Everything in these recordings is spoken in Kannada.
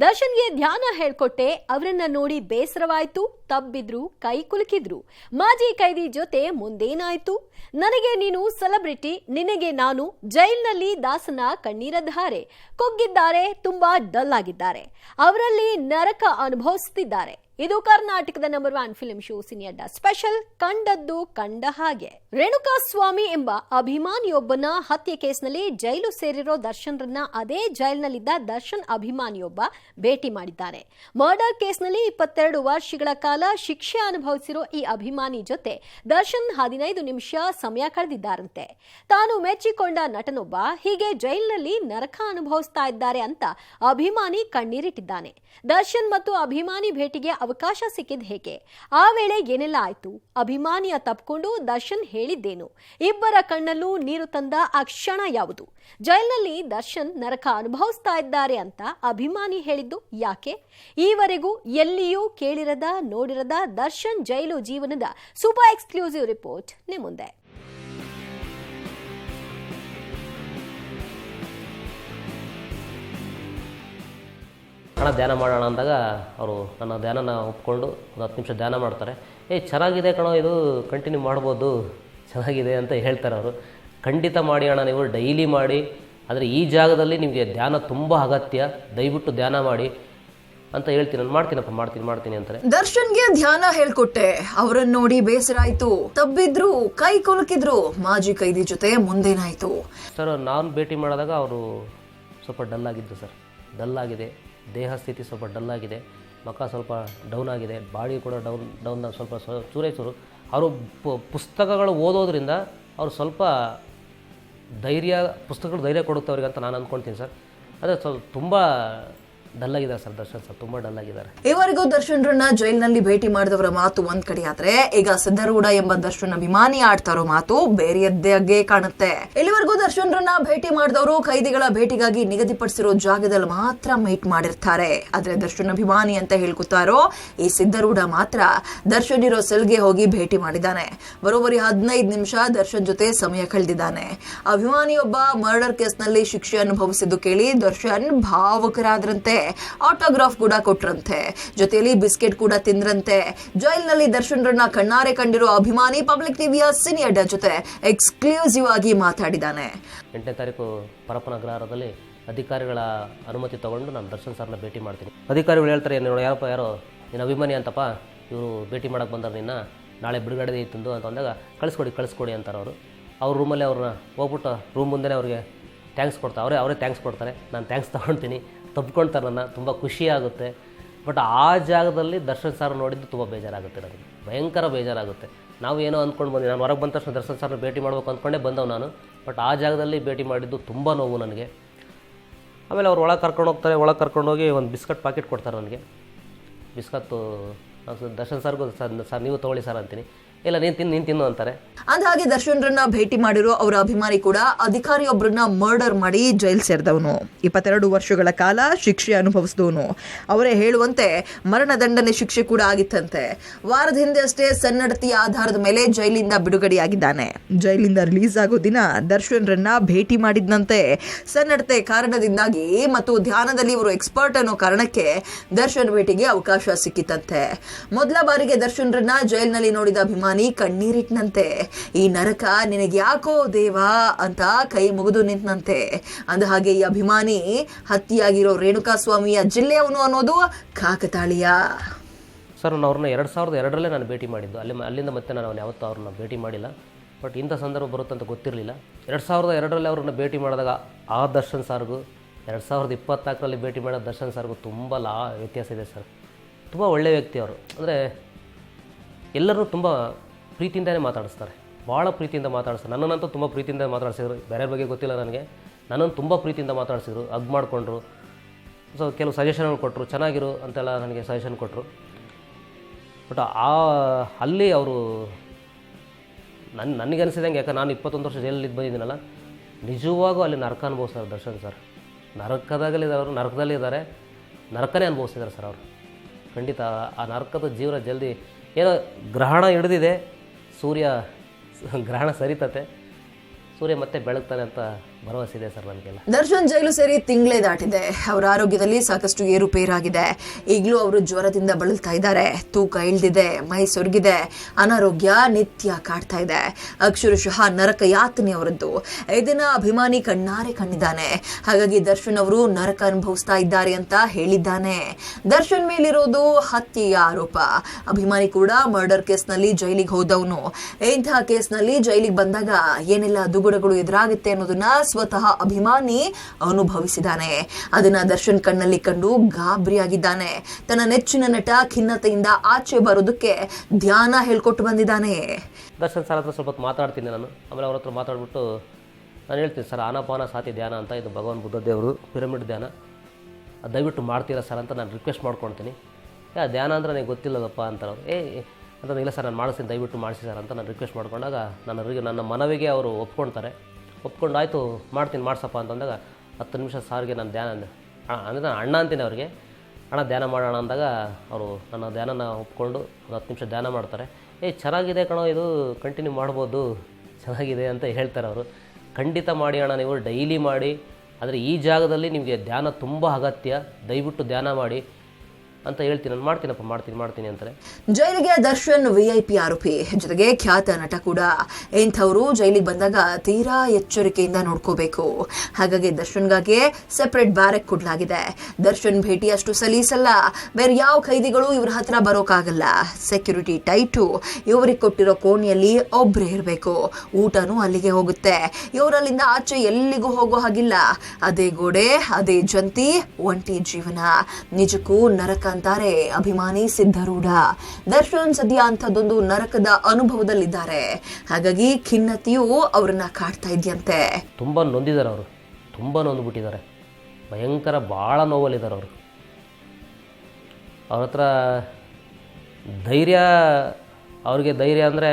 ದರ್ಶನ್ಗೆ ಧ್ಯಾನ ಹೇಳ್ಕೊಟ್ಟೆ, ಅವರನ್ನ ನೋಡಿ ಬೇಸರವಾಯ್ತು, ತಬ್ಬಿದ್ರು, ಕೈ ಕುಲುಕಿದ್ರು. ಮಾಜಿ ಕೈದಿ ಜೊತೆ ಮುಂದೇನಾಯ್ತು? ನನಗೆ ನೀನು ಸೆಲೆಬ್ರಿಟಿ, ನಿನಗೆ ನಾನು ಜೈಲ್ನಲ್ಲಿ ದಾಸನ ಕಣ್ಣೀರ ಧಾರೆ ಕುಗ್ಗಿದ್ದಾರೆ, ತುಂಬಾ ಡಲ್ ಆಗಿದ್ದಾರೆ ಅವರಲ್ಲಿ ನರಕ ಅನುಭವಿಸುತ್ತಿದ್ದಾರೆ ಇದು ಕರ್ನಾಟಕದ ನಂಬರ್ ಒನ್ ಫಿಲ್ಮ್ ಶೋ ಸಿನಿಯಡ್ಡ. ಸ್ಪೆಷಲ್ ಕಂಡದ್ದು ಕಂಡ ಹಾಗೆ. ರೇಣುಕಾ ಸ್ವಾಮಿ ಎಂಬ ಅಭಿಮಾನಿಯೊಬ್ಬನ ಹತ್ಯೆ ಕೇಸ್ನಲ್ಲಿ ಜೈಲು ಸೇರಿರೋ ದರ್ಶನ್ರನ್ನ ಅದೇ ಜೈಲಿನಲ್ಲಿದ್ದ ದರ್ಶನ್ ಅಭಿಮಾನಿಯೊಬ್ಬ ಭೇಟಿ ಮಾಡಿದ್ದಾನೆ ಮರ್ಡರ್ ಕೇಸ್ನಲ್ಲಿ ಇಪ್ಪತ್ತೆರಡು ವರ್ಷಗಳ ಕಾಲ ಶಿಕ್ಷೆ ಅನುಭವಿಸಿರೋ ಈ ಅಭಿಮಾನಿ ಜೊತೆ ದರ್ಶನ್ ಹದಿನೈದು ನಿಮಿಷ ಸಮಯ ಕಳೆದಿದ್ದಾರಂತೆ. ತಾನು ಮೆಚ್ಚಿಕೊಂಡ ನಟನೊಬ್ಬ ಹೀಗೆ ಜೈಲಿನಲ್ಲಿ ನರಕ ಅನುಭವಿಸ್ತಾ ಇದ್ದಾರೆ ಅಂತ ಅಭಿಮಾನಿ ಕಣ್ಣೀರಿಟ್ಟಿದ್ದಾನೆ. ದರ್ಶನ್ ಮತ್ತು ಅಭಿಮಾನಿ ಭೇಟಿಗೆ ಅವಕಾಶ ಸಿಕ್ಕಿದ್ ಹೇಗೆ? ಆ ವೇಳೆ ಏನೆಲ್ಲ ಆಯ್ತು? ಅಭಿಮಾನಿಯ ತಪ್ಪಿಕೊಂಡು ದರ್ಶನ್ ಹೇಳಿದ್ದೇನು? ಇಬ್ಬರ ಕಣ್ಣಲ್ಲೂ ನೀರು ತಂದ ಆ ಕ್ಷಣ ಯಾವುದು? ಜೈಲ್ನಲ್ಲಿ ದರ್ಶನ್ ನರಕ ಅನುಭವಿಸ್ತಾ ಇದ್ದಾರೆ ಅಂತ ಅಭಿಮಾನಿ ಹೇಳಿದ್ದು ಯಾಕೆ? ಈವರೆಗೂ ಎಲ್ಲಿಯೂ ಕೇಳಿರದ, ನೋಡಿರದ ದರ್ಶನ್ ಜೈಲು ಜೀವನದ ಸೂಪರ್ ಎಕ್ಸ್ಕ್ಲೂಸಿವ್ ರಿಪೋರ್ಟ್ ನಿಮ್ಮ ಮುಂದೆ. ಹಣ ಧ್ಯಾನ ಮಾಡೋಣ ಅಂದಾಗ ಅವರು ನನ್ನ ಧ್ಯಾನನ ಒಪ್ಕೊಂಡು ಒಂದು ಹತ್ತು ನಿಮಿಷ ಧ್ಯಾನ ಮಾಡ್ತಾರೆ. ಏ ಚೆನ್ನಾಗಿದೆ ಕಣೋ ಇದು ಕಂಟಿನ್ಯೂ ಮಾಡ್ಬೋದು ಚೆನ್ನಾಗಿದೆ ಅಂತ ಹೇಳ್ತಾರೆ ಅವರು. ಖಂಡಿತ ಮಾಡಿ ಅಣ್ಣ ನೀವು ಡೈಲಿ ಮಾಡಿ ಆದರೆ ಈ ಜಾಗದಲ್ಲಿ ನಿಮಗೆ ಧ್ಯಾನ ತುಂಬ ಅಗತ್ಯ ದಯವಿಟ್ಟು ಧ್ಯಾನ ಮಾಡಿ ಅಂತ ಹೇಳ್ತೀನಿ. ನಾನು ಮಾಡ್ತೀನಪ್ಪ ಮಾಡ್ತೀನಿ ಮಾಡ್ತೀನಿ ಅಂತಾರೆ. ದರ್ಶನ್ಗೆ ಧ್ಯಾನ ಹೇಳ್ಕೊಟ್ಟೆ. ಅವರನ್ನು ನೋಡಿ ಬೇಸರ ಆಯ್ತು ತಬ್ಬಿದ್ರು ಕೈ ಕೊಲಕಿದ್ರು. ಮಾಜಿ ಕೈದಿ ಜೊತೆ ಮುಂದೇನಾಯ್ತು? ಸರ್ ನಾನು ಭೇಟಿ ಮಾಡಿದಾಗ ಅವರು ಸ್ವಲ್ಪ ಡಲ್ ಆಗಿದ್ದು ಸರ್. ಡಲ್ ಆಗಿದೆ ದೇಹ ಸ್ಥಿತಿ ಸ್ವಲ್ಪ ಡಲ್ ಆಗಿದೆ ಮುಖ ಸ್ವಲ್ಪ ಡೌನ್ ಆಗಿದೆ, ಬಾಡಿ ಕೂಡ ಡೌನ್ ಡೌನ್ ಸ್ವಲ್ಪ ಸ್ವ ಚೂರು ಅವರು ಪುಸ್ತಕಗಳು ಓದೋದ್ರಿಂದ ಅವರು ಸ್ವಲ್ಪ ಧೈರ್ಯ, ಪುಸ್ತಕಗಳು ಧೈರ್ಯ ಕೊಡುತ್ತೆ ಅವ್ರಿಗೆ ಅಂತ ನಾನು ಅಂದ್ಕೊಳ್ತೀನಿ ಸರ್. ಅದೇ ಸ್ವಲ್ಪ ತುಂಬ ಡಲ್ ಸರ್ ದರ್ಶನ್ ಸರ್, ತುಂಬಾ ಡಲ್ ಆಗಿದ್ದಾರೆ ಇವರೆಗೂ ದರ್ಶನ್ರನ್ನ ಜೈಲಿನಲ್ಲಿ ಭೇಟಿ ಮಾಡಿದವರ ಮಾತು ಒಂದ್ ಕಡೆ ಆದ್ರೆ, ಈಗ ಸಿದ್ದರೂಢ ಎಂಬ ದರ್ಶನ್ ಅಭಿಮಾನಿ ಆಡ್ತಾರೋ ಮಾತು ಬೇರೆಯದ್ದಾಗೆ ಕಾಣುತ್ತೆ. ಇಲ್ಲಿವರೆಗೂ ದರ್ಶನ್ರನ್ನ ಭೇಟಿ ಮಾಡಿದವರು ಖೈದಿಗಳ ಭೇಟಿಗಾಗಿ ನಿಗದಿಪಡಿಸಿರೋ ಜಾಗದಲ್ಲಿ ಮಾತ್ರ ಮೀಟ್ ಮಾಡಿರ್ತಾರೆ. ಆದ್ರೆ ದರ್ಶನ್ ಅಭಿಮಾನಿ ಅಂತ ಹೇಳ್ಕೊತಾರೋ ಈ ಸಿದ್ದರೂಢ ಮಾತ್ರ ದರ್ಶನ್ ಇರೋ ಸೆಲ್ಗೆ ಹೋಗಿ ಭೇಟಿ ಮಾಡಿದ್ದಾನೆ. ಬರೋಬ್ಬರಿ ಹದಿನೈದು ನಿಮಿಷ ದರ್ಶನ್ ಜೊತೆ ಸಮಯ ಕಳೆದಿದ್ದಾನೆ. ಅಭಿಮಾನಿಯೊಬ್ಬ ಮರ್ಡರ್ ಕೇಸ್ನಲ್ಲಿ ಶಿಕ್ಷೆ ಅನುಭವಿಸಿದ್ದು ಕೇಳಿ ದರ್ಶನ್ ಭಾವುಕರಾದ್ರಂತೆ. ಆಟೋಗ್ರಾಫ್ ಕೂಡ ಕೊಟ್ರಂತೆ. ಜೊತೆಯಲ್ಲಿ ಬಿಸ್ಕೆಟ್ ಕೂಡ ತಿಂದ್ರಂತೆ. ಜೈಲ್ನಲ್ಲಿ ದರ್ಶನ್ರನ್ನ ಕಣ್ಣಾರೆ ಕಂಡಿರೋ ಅಭಿಮಾನಿ ಪಬ್ಲಿಕ್ ಟಿವಿಯ ಸಿನಿಯಡ್ಡ ಜೊತೆ ಎಕ್ಸ್ಕ್ಲೂಸಿವ್ ಆಗಿ ಮಾತಾಡಿದ್ದಾನೆ ಎಂಟನೇ ತಾರೀಕು ಪರಪ್ಪನ ಅಧಿಕಾರಿಗಳ ಅನುಮತಿ ತಗೊಂಡು ನಾನು ದರ್ಶನ್ ಸರ್ನ ಭೇಟಿ ಮಾಡ್ತೀನಿ. ಅಧಿಕಾರಿಗಳು ಹೇಳ್ತಾರೆ ನೋಡು, ಯಾರಪ್ಪ, ಯಾರೋ, ನೀನು ಅಭಿಮಾನಿ ಅಂತಪ್ಪ, ಇವರು ಭೇಟಿ ಮಾಡೋಕೆ ಬಂದರು ನಿನ್ನ, ನಾಳೆ ಬಿಡುಗಡೆ ಇತ್ತಂದು ಅಂತ ಅಂದಾಗ, ಕಳಿಸ್ಕೊಡಿ ಕಳಿಸ್ಕೊಡಿ ಅಂತಾರೆ ಅವರು. ಅವ್ರ ರೂಮಲ್ಲೇ ಅವ್ರನ್ನ ಹೋಗ್ಬಿಟ್ಟು, ರೂಮ್ ಮುಂದೆನೇ ಅವ್ರಿಗೆ ಥ್ಯಾಂಕ್ಸ್ ಕೊಡ್ತಾರೆ. ಅವರೇ ಅವರೇ ಥ್ಯಾಂಕ್ಸ್ ಕೊಡ್ತಾರೆ. ನಾನು ಥ್ಯಾಂಕ್ಸ್ ತೊಗೊಳ್ತೀನಿ ತಪ್ಕೊಳ್ತಾರೆ ನನ್ನ, ತುಂಬ ಖುಷಿ ಆಗುತ್ತೆ ಬಟ್ ಆ ಜಾಗದಲ್ಲಿ ದರ್ಶನ್ ಸರ್ ನೋಡಿದ್ದು ತುಂಬ ಬೇಜಾರಾಗುತ್ತೆ ನನಗೆ. ಭಯಂಕರ ಬೇಜಾರಾಗುತ್ತೆ. ನಾವು ಏನೋ ಅಂದ್ಕೊಂಡು ಬಂದ್ವಿ. ನಾನು ಹೊರಗೆ ಬಂದ ತಕ್ಷಣ ದರ್ಶನ್ ಸರ್ನ ಭೇಟಿ ಮಾಡಬೇಕು ಅಂದ್ಕೊಂಡೇ ಬಂದವು ನಾನು. ಬಟ್ ಆ ಜಾಗದಲ್ಲಿ ಭೇಟಿ ಮಾಡಿದ್ದು ತುಂಬ ನೋವು ನನಗೆ. ಆಮೇಲೆ ಅವ್ರು ಒಳಗೆ ಕರ್ಕೊಂಡು ಹೋಗ್ತಾರೆ, ಒಳಗೆ ಕರ್ಕೊಂಡೋಗಿ ಒಂದು ಬಿಸ್ಕಟ್ ಪಾಕೆಟ್ ಕೊಡ್ತಾರೆ ನನಗೆ. ಬಿಸ್ಕತ್ತು ದರ್ಶನ್ ಸರ್ಗೂ ಸರ್ ಸರ್ ನೀವು ತೊಗೊಳ್ಳಿ ಸರ್ ಅಂತೀನಿ. ಇಲ್ಲ, ನೀನು ತಿನ್ನು ನೀನು ತಿನ್ನು ಅಂತಾರೆ. ಅಂದಹಾಗೆ ದರ್ಶನ್ರನ್ನ ಭೇಟಿ ಮಾಡಿರೋ ಅವರ ಅಭಿಮಾನಿ ಕೂಡ ಅಧಿಕಾರಿಯೊಬ್ಬರನ್ನ ಮರ್ಡರ್ ಮಾಡಿ ಜೈಲ್ ಸೇರಿದವನು. ಇಪ್ಪತ್ತೆರಡು ವರ್ಷಗಳ ಕಾಲ ಶಿಕ್ಷೆ ಅನುಭವಿಸಿದವನು. ಅವರೇ ಹೇಳುವಂತೆ ಮರಣದಂಡನೆ ಶಿಕ್ಷೆ ಕೂಡ ಆಗಿತ್ತಂತೆ. ವಾರದ ಹಿಂದೆ ಅಷ್ಟೇ ಸನ್ನಡತಿಯ ಆಧಾರದ ಮೇಲೆ ಜೈಲಿಂದ ಬಿಡುಗಡೆಯಾಗಿದ್ದಾನೆ. ಜೈಲಿಂದ ರಿಲೀಸ್ ಆಗೋ ದಿನ ದರ್ಶನ್ರನ್ನ ಭೇಟಿ ಮಾಡಿದ್ನಂತೆ. ಸನ್ನಡತೆ ಕಾರಣದಿಂದಾಗಿ ಮತ್ತು ಧ್ಯಾನದಲ್ಲಿ ಇವರು ಎಕ್ಸ್ಪರ್ಟ್ ಅನ್ನೋ ಕಾರಣಕ್ಕೆ ದರ್ಶನ್ ಭೇಟಿಗೆ ಅವಕಾಶ ಸಿಕ್ಕಿತಂತೆ ಮೊದಲ ಬಾರಿಗೆ ದರ್ಶನ್ರನ್ನ ಜೈಲ್ನಲ್ಲಿ ನೋಡಿದ ಅಭಿಮಾನಿ ಕಣ್ಣೀರಿಟ್ನಂತೆ. ಈ ನರಕ ನಿನಗೆ ಯಾಕೋ ದೇವಾ ಅಂತ ಕೈ ಮುಗಿದು ನಿಂತಂತೆ ಅಂದ ಹಾಗೆ ಈ ಅಭಿಮಾನಿ ಹತ್ಯೆಯಾಗಿರೋ ರೇಣುಕಾ ಸ್ವಾಮಿಯ ಜಿಲ್ಲೆಯವನು ಅನ್ನೋದು ಕಾಕತಾಳೀಯ. ಸರ್, ನಾನು ಅವ್ರನ್ನ ಎರಡು ಸಾವಿರದ ಎರಡರಲ್ಲೇ ನಾನು ಭೇಟಿ ಮಾಡಿದ್ದು. ಅಲ್ಲಿ ಅಲ್ಲಿಂದ ಮತ್ತೆ ನಾನು ಅವ್ನು ಯಾವತ್ತೂ ಅವ್ರನ್ನ ಭೇಟಿ ಮಾಡಿಲ್ಲ. ಬಟ್ ಇಂಥ ಸಂದರ್ಭ ಬರುತ್ತಂತ ಗೊತ್ತಿರಲಿಲ್ಲ. ಎರಡು ಸಾವಿರದ ಎರಡರಲ್ಲಿ ಅವ್ರನ್ನ ಭೇಟಿ ಮಾಡಿದಾಗ ಆ ದರ್ಶನ್ ಸಾರ್ಗೂ, ಎರಡು ಸಾವಿರದ ಇಪ್ಪತ್ನಾಲ್ಕರಲ್ಲಿ ಭೇಟಿ ಮಾಡಿದ ದರ್ಶನ್ ಸಾರ್ಗೂ ತುಂಬ ಲಾ, ವ್ಯತ್ಯಾಸ ಇದೆ ಸರ್. ತುಂಬ ಒಳ್ಳೆಯ ವ್ಯಕ್ತಿ ಅವರು. ಅಂದರೆ ಎಲ್ಲರೂ ತುಂಬ ಪ್ರೀತಿಯಿಂದಲೇ ಮಾತಾಡಿಸ್ತಾರೆ. ಭಾಳ ಪ್ರೀತಿಯಿಂದ ಮಾತಾಡಿಸ್ತಾರೆ ನನ್ನನ್ನಂತೂ ತುಂಬ ಪ್ರೀತಿಯಿಂದ ಮಾತಾಡಿಸಿದ್ರು. ಬೇರೆಯವ್ರ ಬಗ್ಗೆ ಗೊತ್ತಿಲ್ಲ ನನಗೆ. ನನ್ನನ್ನು ತುಂಬ ಪ್ರೀತಿಯಿಂದ ಮಾತಾಡಿಸಿದ್ರು. ಅಗ್ ಮಾಡಿಕೊಂಡ್ರು. ಸೊ ಕೆಲವು ಸಜೆಷನ್ಗಳು ಕೊಟ್ಟರು ಚೆನ್ನಾಗಿರು ಅಂತೆಲ್ಲ ನನಗೆ ಸಜೆಷನ್ ಕೊಟ್ಟರು ಬಟ್ ಆ, ಅಲ್ಲಿ ಅವರು ನನ್ನ ನನಗೆ ಅನಿಸಿದಂಗೆ ಯಾಕೆ ನಾನು ಇಪ್ಪತ್ತೊಂದು ವರ್ಷ ಜೈಲಲ್ಲಿ ಇದ್ದು ಬಂದಿದ್ದೀನಲ್ಲ, ನಿಜವಾಗೂ ಅಲ್ಲಿ ನರಕ ಅನುಭವಿಸ್ತಾರೆ ದರ್ಶನ್ ಸರ್. ನರಕದಾಗಲಿದ್ದಾರೆ ನರಕದಲ್ಲಿದ್ದಾರೆ ನರಕನೇ ಅನುಭವಿಸಿದ್ದಾರೆ ಸರ್ ಅವರು. ಖಂಡಿತ ಆ ನರಕದ ಜೀವನ ಜಲ್ದಿ ಏನೋ ಗ್ರಹಣ ಹಿಡಿದಿದೆ. ಸೂರ್ಯ ಗ್ರಹಣ ಸರಿತತೆ. ಸೂರ್ಯ ಮತ್ತೆ ಬೆಳಗ್ತಾನೆ ಅಂತ ಭರವಸೆ ಸರ್ ನನಗೆಲ್ಲ ದರ್ಶನ್ ಜೈಲು ಸೇರಿ ತಿಂಗಳೇ ದಾಟಿದೆ. ಅವರ ಆರೋಗ್ಯದಲ್ಲಿ ಸಾಕಷ್ಟು ಏರುಪೇರಾಗಿದೆ ಈಗಲೂ ಅವರು ಜ್ವರದಿಂದ ಬಳಲ್ತಾ ಇದ್ದಾರೆ. ತೂಕ ಇಳ್ದಿದೆ, ಮೈ ಸೊರಗಿದೆ, ಅನಾರೋಗ್ಯ ನಿತ್ಯ ಕಾಡ್ತಾ ಇದೆ. ಅಕ್ಷರಶಃ ನರಕ ಯಾತನೆ ಅವರದ್ದು. ಇದನ್ನ ಅಭಿಮಾನಿ ಕಣ್ಣಾರೆ ಕಂಡಿದ್ದಾನೆ ಹಾಗಾಗಿ ದರ್ಶನ್ ಅವರು ನರಕ ಅನುಭವಿಸ್ತಾ ಇದ್ದಾರೆ ಅಂತ ಹೇಳಿದ್ದಾನೆ. ದರ್ಶನ್ ಮೇಲಿರೋದು ಹತ್ಯೆಯ ಆರೋಪ. ಅಭಿಮಾನಿ ಕೂಡ ಮರ್ಡರ್ ಕೇಸ್ನಲ್ಲಿ ಜೈಲಿಗೆ ಹೋದವನು. ಇಂತಹ ಕೇಸ್ನಲ್ಲಿ ಜೈಲಿಗೆ ಬಂದಾಗ ಏನೆಲ್ಲ ದುಗುಡಗಳು ಎದುರಾಗುತ್ತೆ ಅನ್ನೋದನ್ನ ಸ್ವತಃ ಅಭಿಮಾನಿ ಅನುಭವಿಸಿದ್ದಾನೆ. ಅದನ್ನ ದರ್ಶನ್ ಕಣ್ಣಲ್ಲಿ ಕಂಡು ಗಾಬರಿಯಾಗಿದ್ದಾನೆ. ತನ್ನ ನೆಚ್ಚಿನ ನಟ ಖಿನ್ನತೆಯಿಂದ ಆಚೆ ಬರೋದಕ್ಕೆ ಧ್ಯಾನ ಹೇಳ್ಕೊಟ್ಟು ಬಂದಿದ್ದಾನೆ. ದರ್ಶನ್ ಸರ್ ಹತ್ರ ಸ್ವಲ್ಪ ಮಾತಾಡ್ತೀನಿ ನಾನು. ಆಮೇಲೆ ಅವ್ರ ಹತ್ರ ಮಾತಾಡ್ಬಿಟ್ಟು ನಾನು ಹೇಳ್ತೀನಿ, ಸರ್, ಆನಪಾನ ಸಾತಿ ಧ್ಯಾನ ಅಂತ ಇದು ಭಗವಾನ್ ಬುದ್ಧ ದೇವರು, ಪಿರಮಿಡ್ ಧ್ಯಾನ. ದಯವಿಟ್ಟು ಮಾಡ್ತೀರಾ ಸರ್ ಅಂತ ನಾನು ರಿಕ್ವೆಸ್ಟ್ ಮಾಡ್ಕೊಳ್ತೀನಿ. ಯಾ ಧ್ಯಾನ ಅಂದ್ರೆ ನನಗೆ ಗೊತ್ತಿಲ್ಲದಪ್ಪ ಅಂತ ಏ ಅಂತ ಇಲ್ಲ ಸರ್, ನಾನು ಮಾಡಿಸ್ತೀನಿ, ದಯವಿಟ್ಟು ಮಾಡಿಸಿ ಸರ್ ಅಂತ ನಾನು ರಿಕ್ವೆಸ್ಟ್ ಮಾಡ್ಕೊಂಡಾಗ ನನ್ನ ನನ್ನ ಮನವಿಗೆ ಅವರು ಒಪ್ಕೊಳ್ತಾರೆ. ಒಪ್ಕೊಂಡು, ಆಯಿತು, ಮಾಡ್ತೀನಿ, ಮಾಡ್ಸಪ್ಪ ಅಂತಂದಾಗ ಹತ್ತು ನಿಮಿಷ ಸಾರಿಗೆ ನಾನು ಧ್ಯಾನ ಅಂದರೆ ನಾನು ಅಣ್ಣ ಅಂತೀನಿ ಅವ್ರಿಗೆ. ಅಣ್ಣ, ಧ್ಯಾನ ಮಾಡೋಣ ಅಂದಾಗ ಅವರು ನನ್ನ ಧ್ಯಾನನ ಒಪ್ಕೊಂಡು ಒಂದು ಹತ್ತು ನಿಮಿಷ ಧ್ಯಾನ ಮಾಡ್ತಾರೆ. ಏ, ಚೆನ್ನಾಗಿದೆ ಕಣೋ, ಇದು ಕಂಟಿನ್ಯೂ ಮಾಡ್ಬೋದು. ಚೆನ್ನಾಗಿದೆ ಅಂತ ಹೇಳ್ತಾರೆ ಅವರು. ಖಂಡಿತ ಮಾಡಿ ಅಣ್ಣ, ನೀವು ಡೈಲಿ ಮಾಡಿ. ಆದರೆ ಈ ಜಾಗದಲ್ಲಿ ನಿಮಗೆ ಧ್ಯಾನ ತುಂಬ ಅಗತ್ಯ. ದಯವಿಟ್ಟು ಧ್ಯಾನ ಮಾಡಿ. ಅಂತ ಹೇಳ್ತೀನಿ, ನಾನು ಮಾಡ್ತೀನಪ್ಪ, ಮಾಡ್ತೀನಿ ಮಾಡ್ತೀನಿ ಅಂತಾರೆ. ಜೈಲಿಗೆ ದರ್ಶನ್ ವಿಐಪಿ ಆರೋಪಿ. ಜೊತೆಗೆ ಖ್ಯಾತ ನಟ ಕೂಡ. ಇಂಥವರು ಜೈಲಿಗೆ ಬಂದಾಗ ತೀರಾ ಎಚ್ಚರಿಕೆಯಿಂದ ನೋಡ್ಕೋಬೇಕು. ಹಾಗಾಗಿ ದರ್ಶನ್ಗಾಗಿ ಸೆಪರೇಟ್ ಬ್ಯಾರೆಕ್ ಕೊಡ್ಲಾಗಿದೆ. ದರ್ಶನ್ ಭೇಟಿ ಅಷ್ಟು ಸಲೀಸಲ್ಲ. ಬೇರೆ ಯಾವ ಖೈದಿಗಳು ಇವ್ರ ಹತ್ರ ಬರೋಕ್ಕಾಗಲ್ಲ ಸೆಕ್ಯೂರಿಟಿ ಟೈಟು ಇವರಿಗೆ ಕೊಟ್ಟಿರೋ ಕೋಣೆಯಲ್ಲಿ ಒಬ್ರೇ ಇರಬೇಕು. ಊಟನೂ ಅಲ್ಲಿಗೆ ಹೋಗುತ್ತೆ. ಇವರಲ್ಲಿಂದ ಆಚೆ ಎಲ್ಲಿಗೂ ಹೋಗೋ ಹಾಗಿಲ್ಲ. ಅದೇ ಗೋಡೆ, ಅದೇ ಜಂತಿ ಒಂಟಿ ಜೀವನ. ನಿಜಕ್ಕೂ ನರಕ ಅಂತಾರೆ ಅಭಿಮಾನಿ ಸಿದ್ಧರೂಢ. ದರ್ಶನ್ ಸದ್ಯ ಅಂಥದ್ದೊಂದು ನರಕದ ಅನುಭವದಲ್ಲಿದ್ದಾರೆ. ಹಾಗಾಗಿ ಖಿನ್ನತೆಯು ಅವರನ್ನ ಕಾಡ್ತಾ ಇದೆಯಂತೆ. ತುಂಬ ನೊಂದಿದ್ದಾರೆ ಅವರು. ತುಂಬ ನೊಂದ್ಬಿಟ್ಟಿದ್ದಾರೆ. ಭಯಂಕರ ಭಾಳ ನೋವಲ್ಲಿದ್ದಾರೆ ಅವರು. ಅವ್ರ ಹತ್ರ ಧೈರ್ಯ, ಅವ್ರಿಗೆ ಧೈರ್ಯ ಅಂದರೆ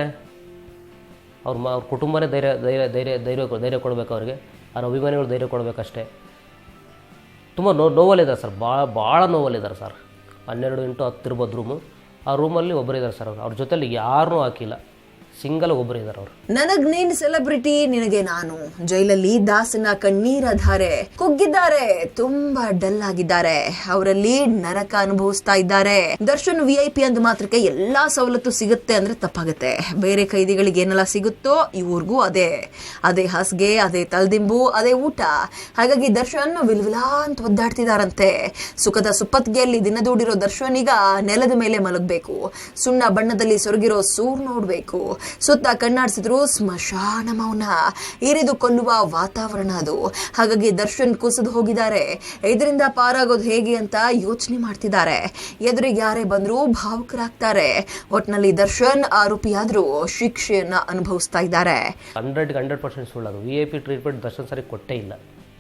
ಅವ್ರ ಮ, ಅವ್ರ ಕುಟುಂಬನೇ ಧೈರ್ಯ ಧೈರ್ಯ ಧೈರ್ಯ ಧೈರ್ಯ ಧೈರ್ಯ ಕೊಡಬೇಕು ಅವ್ರಿಗೆ. ಅವ್ರ ಅಭಿಮಾನಿಗಳು ಧೈರ್ಯ ಕೊಡಬೇಕಷ್ಟೇ. ತುಂಬ ನೋ, ನೋವಲ್ಲಿದ್ದಾರೆ ಸರ್. ಭಾಳ ಭಾಳ ನೋವಲ್ಲಿದ್ದಾರೆ ಸರ್. ಹನ್ನೆರಡು ಇಂಟು ಹತ್ತು ಇರ್ಬೋದು ರೂಮು ಆ ರೂಮಲ್ಲಿ ಒಬ್ಬರಿದ್ದಾರೆ ಸರ್ ಅವರು. ಅವ್ರ ಜೊತೆಲಿ ಯಾರೂ ಹಾಕಿಲ್ಲ. ಸಿಂಗಲ್ ಒಬ್ಬರಿದ್ದಾರೆ ಅವರು. ನನಗ್ ನೀನ್ ಸೆಲೆಬ್ರಿಟಿ ನಿನಗೆ ನಾನು. ಜೈಲಲ್ಲಿ ದಾಸನ ಕಣ್ಣೀರ ಧಾರೆ ಕುಗ್ಗಿದ್ದಾರೆ, ತುಂಬಾ ಡಲ್ ಆಗಿದ್ದಾರೆ. ಅವರಲ್ಲಿ ನರಕ ಅನುಭವಿಸ್ತಾ ಇದ್ದಾರೆ. ದರ್ಶನ್ ವಿ ಐ ಪಿ ಅಂದ ಮಾತ್ರಕ್ಕೆ ಎಲ್ಲಾ ಸವಲತ್ತು ಸಿಗುತ್ತೆ ಅಂದ್ರೆ ತಪ್ಪಾಗುತ್ತೆ. ಬೇರೆ ಕೈದಿಗಳಿಗೆ ಏನೆಲ್ಲ ಸಿಗುತ್ತೋ ಇವ್ರಿಗೂ ಅದೇ. ಅದೇ ಹಾಸಿಗೆ, ಅದೇ ತಲ್ದಿಂಬು, ಅದೇ ಊಟ. ಹಾಗಾಗಿ ದರ್ಶನ್ ವಿಲ್ವಿಲಾ ಅಂತ ಒದ್ದಾಡ್ತಿದಾರಂತೆ. ಸುಖದ ಸುಪ್ಪತ್ತಿಗೆಯಲ್ಲಿ ದಿನ ದೂಡಿರೋ ದರ್ಶನ್ ಈಗ ನೆಲದ ಮೇಲೆ ಮಲಗಬೇಕು. ಸುಣ್ಣ ಬಣ್ಣದಲ್ಲಿ ಸೊರಗಿರೋ ಸೂರ್ ನೋಡ್ಬೇಕು. ಸುತ್ತ ಕಣ್ಣಾಡಿಸಿದ್ರು ಸ್ಮಶಾನ ಮೌನ. ಇರಿದು ಕೊಲ್ಲುವ ವಾತಾವರಣ ಅದು. ಹಾಗಾಗಿ ದರ್ಶನ್ ಕುಸಿದು ಹೋಗಿದ್ದಾರೆ. ಇದರಿಂದ ಪಾರಾಗೋದು ಹೇಗೆ ಅಂತ ಯೋಚನೆ ಮಾಡ್ತಿದ್ದಾರೆ. ಎದುರಿಗೆ ಯಾರೇ ಬಂದರೂ ಭಾವುಕರಾಗ್ತಾರೆ. ಒಟ್ನಲ್ಲಿ ದರ್ಶನ್ ಆರೋಪಿಯಾದ್ರೂ ಶಿಕ್ಷೆಯನ್ನ ಅನುಭವಿಸ್ತಾ ಇದ್ದಾರೆ. ಹಂಡ್ರೆಡ್ ಹಂಡ್ರೆಡ್ ಪರ್ಸೆಂಟ್ ಸುಳ್ಳು V I P treatment Darshan ಸರಿಗೆ ಕೊಟ್ಟೇ ಇಲ್ಲ.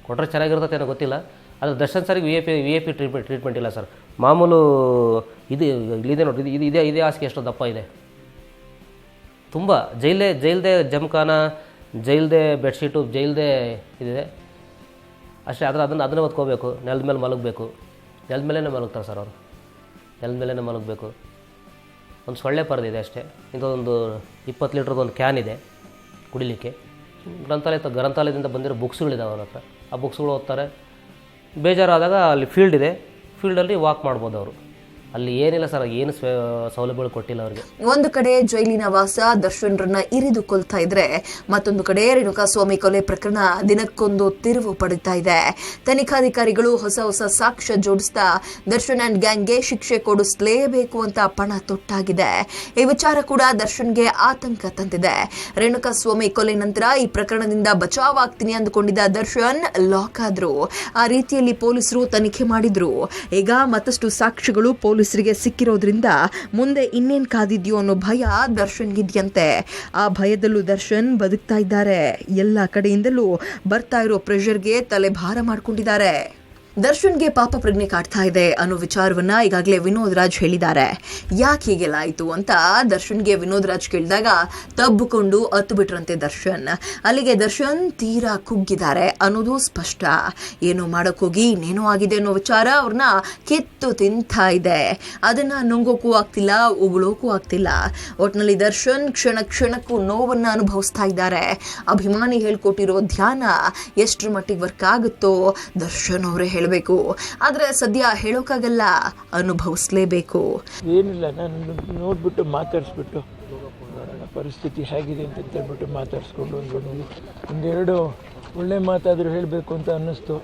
ಕೊಟ್ಟರೆ ಚೆನ್ನಾಗಿರುತ್ತೆ ಏನೋ ಗೊತ್ತಿಲ್ಲ. ಆದರೆ ದರ್ಶನ್ ಸರಿಗೆ V A P, V A P treatment treatment ಇಲ್ಲ ಸರ್. ಮಾಮೂಲು ಇದು ಇಲ್ಲಿದೆ ನೋಡಿ ಇದು ಇದು, ಇದೇ ಹಾಸಿಗೆ ಎಷ್ಟೋ ದಪ್ಪ ಇದೆ. ತುಂಬ ಜೈಲೇ, ಜೈಲ್ದೇ ಜಮ್ಖಾನ, ಜೈಲ್ದೇ ಬೆಡ್ಶೀಟು, ಜೈಲ್ದೇ ಇದಿದೆ. ಅಷ್ಟೇ, ಆದರೆ ಅದನ್ನು, ಅದನ್ನೇ ಹೊತ್ಕೋಬೇಕು. ನೆಲದ ಮೇಲೆ ಮಲಗಬೇಕು. ನೆಲದ ಮೇಲೇ ಮಲಗ್ತಾರೆ ಸರ್ ಅವರು. ನೆಲದ ಮೇಲೇ ಮಲಗಬೇಕು. ಒಂದು ಸೊಳ್ಳೆ ಪರದಿದೆ ಅಷ್ಟೇ. ಇದೊಂದು ಇಪ್ಪತ್ತು ಒಂದು ಕ್ಯಾನ್ ಇದೆ ಕುಡಿಲಿಕ್ಕೆ. ಗ್ರಂಥಾಲಯ ಗ್ರಂಥಾಲಯದಿಂದ ಬಂದಿರೋ ಬುಕ್ಸ್ಗಳಿದ್ದಾವೆ ಅವ್ರ ಹತ್ರ. ಆ ಬುಕ್ಸ್ಗಳು ಓದ್ತಾರೆ. ಬೇಜಾರಾದಾಗ ಅಲ್ಲಿ ಫೀಲ್ಡ್ ಇದೆ. ಫೀಲ್ಡಲ್ಲಿ ವಾಕ್ ಮಾಡ್ಬೋದು ಅವರು. ಅಲ್ಲಿ ಏನಿಲ್ಲ ಸರ್, ಏನು ಸೌಲಭ್ಯಗಳು ಕೊಟ್ಟಿಲ್ಲ ಅವ್ರಿಗೆ. ಒಂದು ಕಡೆ ಜೈಲಿನ ವಾಸ ದರ್ಶನ್ರನ್ನ ಇರಿದು ಕೊಲ್ತಾ ಇದ್ರೆ, ಮತ್ತೊಂದು ಕಡೆ ರೇಣುಕಾಸ್ವಾಮಿ ಕೊಲೆ ಪ್ರಕರಣ ದಿನಕ್ಕೊಂದು ತಿರುವು ಪಡಿತಾ ಇದೆ. ತನಿಖಾಧಿಕಾರಿಗಳು ಹೊಸ ಹೊಸ ಸಾಕ್ಷ್ಯ ಜೋಡಿಸ್ತಾ ದರ್ಶನ್ ಅಂಡ್ ಗ್ಯಾಂಗ್ಗೆ ಶಿಕ್ಷೆ ಕೊಡಿಸಲೇಬೇಕು ಅಂತ ಪಣ ತೊಟ್ಟಾಗಿದೆ. ಈ ವಿಚಾರ ಕೂಡ ದರ್ಶನ್ಗೆ ಆತಂಕ ತಂದಿದೆ. ರೇಣುಕಾಸ್ವಾಮಿ ಕೊಲೆ ನಂತರ ಈ ಪ್ರಕರಣದಿಂದ ಬಚಾವಾಗ್ತೀನಿ ಅಂದುಕೊಂಡಿದ್ದ ದರ್ಶನ್ ಲಾಕ್ ಆದ್ರು. ಆ ರೀತಿಯಲ್ಲಿ ಪೊಲೀಸರು ತನಿಖೆ ಮಾಡಿದ್ರು. ಈಗ ಮತ್ತಷ್ಟು ಸಾಕ್ಷ್ಯಗಳು ಪೊಲೀಸರಿಗೆ ಸಿಕ್ಕಿರೋದ್ರಿಂದ ಮುಂದೆ ಇನ್ನೇನ್ ಕಾದಿದ್ಯೋ ಅನ್ನೋ ಭಯ ದರ್ಶನ್ಗಿದೆಯಂತೆ ಆ ಭಯದಲ್ಲೂ ದರ್ಶನ್ ಬದುಕ್ತಾ ಇದ್ದಾರೆ. ಎಲ್ಲ ಕಡೆಯಿಂದಲೂ ಬರ್ತಾ ಇರೋ ಪ್ರೆಷರ್ಗೆ ತಲೆ ಭಾರ ಮಾಡ್ಕೊಂಡಿದ್ದಾರೆ. ದರ್ಶನ್ಗೆ ಪಾಪ ಪ್ರಜ್ಞೆ ಕಾಡ್ತಾ ಇದೆ ಅನ್ನೋ ವಿಚಾರವನ್ನ ಈಗಾಗಲೇ ವಿನೋದ್ ರಾಜ್ ಹೇಳಿದ್ದಾರೆ. ಯಾಕೆ ಹೀಗೆಲ್ಲ ಆಯ್ತು ಅಂತ ದರ್ಶನ್ಗೆ ವಿನೋದ್ ರಾಜ್ ಕೇಳಿದಾಗ ತಬ್ಬಿಕೊಂಡು ಅತ್ತು ಬಿಟ್ರಂತೆ ದರ್ಶನ್. ಅಲ್ಲಿಗೆ ದರ್ಶನ್ ತೀರಾ ಕುಗ್ಗಿದ್ದಾರೆ ಅನ್ನೋದು ಸ್ಪಷ್ಟ. ಏನೋ ಮಾಡೋಕ್ಕೋಗಿ ಇನ್ನೇನೋ ಆಗಿದೆ ಅನ್ನೋ ವಿಚಾರ ಅವ್ರನ್ನ ಕೆತ್ತು ತಿಂತಾ ಇದೆ. ಅದನ್ನ ನುಂಗೋಕ್ಕೂ ಆಗ್ತಿಲ್ಲ ಉಗುಳೋಕ್ಕೂ ಆಗ್ತಿಲ್ಲ. ಒಟ್ನಲ್ಲಿ ದರ್ಶನ್ ಕ್ಷಣ ಕ್ಷಣಕ್ಕೂ ನೋವನ್ನ ಅನುಭವಿಸ್ತಾ ಇದ್ದಾರೆ. ಅಭಿಮಾನಿ ಹೇಳ್ಕೊಟ್ಟಿರೋ ಧ್ಯಾನ ಎಷ್ಟರ ಮಟ್ಟಿಗೆ ವರ್ಕ್ ಆಗುತ್ತೋ ದರ್ಶನ್ ಅವರೇ ಹೇಳಬೇಕು ಆದ್ರೆ ಸದ್ಯ ಹೇಳೋಕ್ಕಾಗಲ್ಲ ಅನುಭವಿಸ್ಲೇಬೇಕು. ಏನಿಲ್ಲ, ನಾನು ನೋಡ್ಬಿಟ್ಟು ಮಾತಾಡಿಸ್ಬಿಟ್ಟು ಪರಿಸ್ಥಿತಿ ಹೇಗಿದೆ ಅಂತ ಹೇಳ್ಬಿಟ್ಟು ಮಾತಾಡಿಸ್ಕೊಂಡು ಒಂದು ಒಂದು ಒಂದೆರಡು ಒಳ್ಳೆ ಮಾತಾದರೂ ಹೇಳಬೇಕು ಅಂತ ಅನ್ನಿಸ್ತು.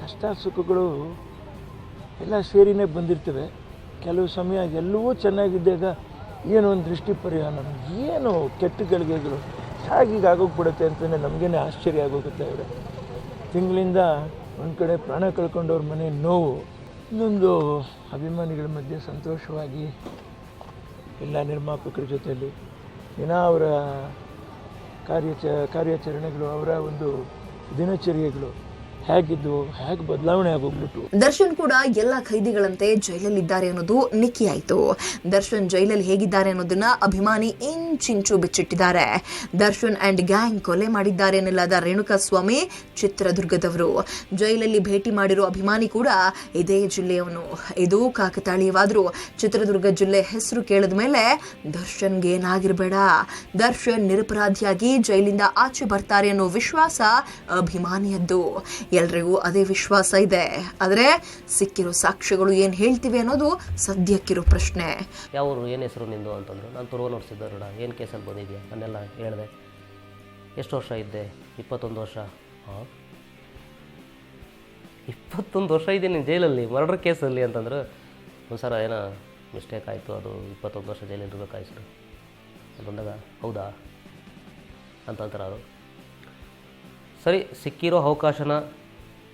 ಕಷ್ಟ, ಸುಖಗಳು ಎಲ್ಲ ಸೇರಿನೇ ಬಂದಿರ್ತವೆ. ಕೆಲವು ಸಮಯ ಎಲ್ಲವೂ ಚೆನ್ನಾಗಿದ್ದಾಗ ಏನೋ ಒಂದು ದೃಷ್ಟಿ ಪರಿಹಾರ, ಏನು ಕೆಟ್ಟ ಗಳಿಗೆಗಳು ಹೇಗೀಗ ಆಗೋಗ್ಬಿಡುತ್ತೆ ಅಂತಲೇ ನಮಗೇನೆ ಆಶ್ಚರ್ಯ ಆಗೋಗುತ್ತೆ ಅವರೇ. ತಿಂಗಳಿಂದ ಒಂದು ಕಡೆ ಪ್ರಾಣ ಕಳ್ಕೊಂಡವ್ರ ಮನೆ ನೋವು, ಇನ್ನೊಂದು ಅಭಿಮಾನಿಗಳ ಮಧ್ಯೆ ಸಂತೋಷವಾಗಿ ಎಲ್ಲ ನಿರ್ಮಾಪಕರ ಜೊತೆಯಲ್ಲಿ ದಿನಾ ಅವರ ಕಾರ್ಯಚ ಕಾರ್ಯಾಚರಣೆಗಳು, ಅವರ ಒಂದು ದಿನಚರ್ಯೆಗಳು. ಹೇಗಿದ್ವು, ಹೇಗೆ ಬದಲಾವಣೆ ಆಗೋಗ್ಬಿಟ್ಟು ದರ್ಶನ್ ಕೂಡ ಎಲ್ಲ ಖೈದಿಗಳಂತೆ ಜೈಲಲ್ಲಿದ್ದಾರೆ ಅನ್ನೋದು ನಿಕ್ಕಿ ಆಯ್ತು. ದರ್ಶನ್ ಜೈಲಲ್ಲಿ ಹೇಗಿದ್ದಾರೆ ಅನ್ನೋದನ್ನ ಅಭಿಮಾನಿ ಇಂಚಿಂಚು ಬಿಚ್ಚಿಟ್ಟಿದ್ದಾರೆ. ದರ್ಶನ್ ಅಂಡ್ ಗ್ಯಾಂಗ್ ಕೊಲೆ ಮಾಡಿದ್ದಾರೆ ಎನ್ನಲಾದ ರೇಣುಕಾ ಸ್ವಾಮಿ ಚಿತ್ರದುರ್ಗದವರು. ಜೈಲಲ್ಲಿ ಭೇಟಿ ಮಾಡಿರೋ ಅಭಿಮಾನಿ ಕೂಡ ಇದೇ ಜಿಲ್ಲೆಯವನು. ಇದು ಕಾಕತಾಳೀಯವಾದ್ರು ಚಿತ್ರದುರ್ಗ ಜಿಲ್ಲೆ ಹೆಸರು ಕೇಳಿದ ಮೇಲೆ ದರ್ಶನ್ಗೆ ಏನಾಗಿರ್ಬೇಡ. ದರ್ಶನ್ ನಿರಪರಾಧಿಯಾಗಿ ಜೈಲಿಂದ ಆಚೆ ಬರ್ತಾರೆ ಅನ್ನೋ ವಿಶ್ವಾಸ ಅಭಿಮಾನಿಯದ್ದು. ಎಲ್ರಿಗೂ ಅದೇ ವಿಶ್ವಾಸ ಇದೆ. ಆದರೆ ಸಿಕ್ಕಿರೋ ಸಾಕ್ಷ್ಯಗಳು ಏನು ಹೇಳ್ತಿವೆ ಅನ್ನೋದು ಸದ್ಯಕ್ಕಿರೋ ಪ್ರಶ್ನೆ. ಯಾವರು, ಏನು ಹೆಸರು ನಿಂದು ಅಂತಂದರು? ನಾನು ತುರುವನೂರು ಸಿದ್ದಾರೂಢ ಏನು ಕೇಸಲ್ಲಿ ಬಂದಿದ್ಯಾ? ನಾನೆಲ್ಲ ಹೇಳಿದೆ. ಎಷ್ಟು ವರ್ಷ ಇದ್ದೆ? ಇಪ್ಪತ್ತೊಂದು ವರ್ಷ. ಹಾಂ ಇಪ್ಪತ್ತೊಂದು ವರ್ಷ ಇದೆ ಇದ್ದೀನಿ ಜೈಲಲ್ಲಿ, ಮರ್ಡರ್ ಕೇಸಲ್ಲಿ ಅಂತಂದ್ರೆ. ಒಂದು ಸರ ಏನೋ ಮಿಸ್ಟೇಕ್ ಆಯಿತು, ಅದು ಇಪ್ಪತ್ತೊಂದು ವರ್ಷ ಜೈಲಲ್ಲಿ ಇರಬೇಕಾಯ್ತು ಬಂದಾಗ, ಹೌದಾ? ಅಂತಂತಾರೆ ಅವರು. ಸರಿ, ಸಿಕ್ಕಿರೋ ಅವಕಾಶನ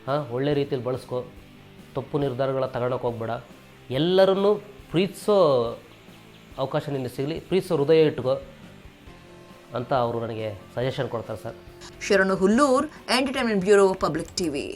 ಹಾಂ, ಒಳ್ಳೆ ರೀತಿಯಲ್ಲಿ ಬಳಸ್ಕೊ. ತಪ್ಪು ನಿರ್ಧಾರಗಳ ತಗೊಳಕ್ಕೆ ಹೋಗ್ಬೇಡ. ಎಲ್ಲರನ್ನೂ ಪ್ರೀತಿಸೋ ಅವಕಾಶ ನಿನಗೆ ಸಿಗಲಿ, ಪ್ರೀತಿಸೋ ಹೃದಯ ಇಟ್ಕೋ ಅಂತ ಅವರು ನನಗೆ ಸಜೆಷನ್ ಕೊಡ್ತಾರೆ sir. Sharanu Hullur entertainment bureau public TV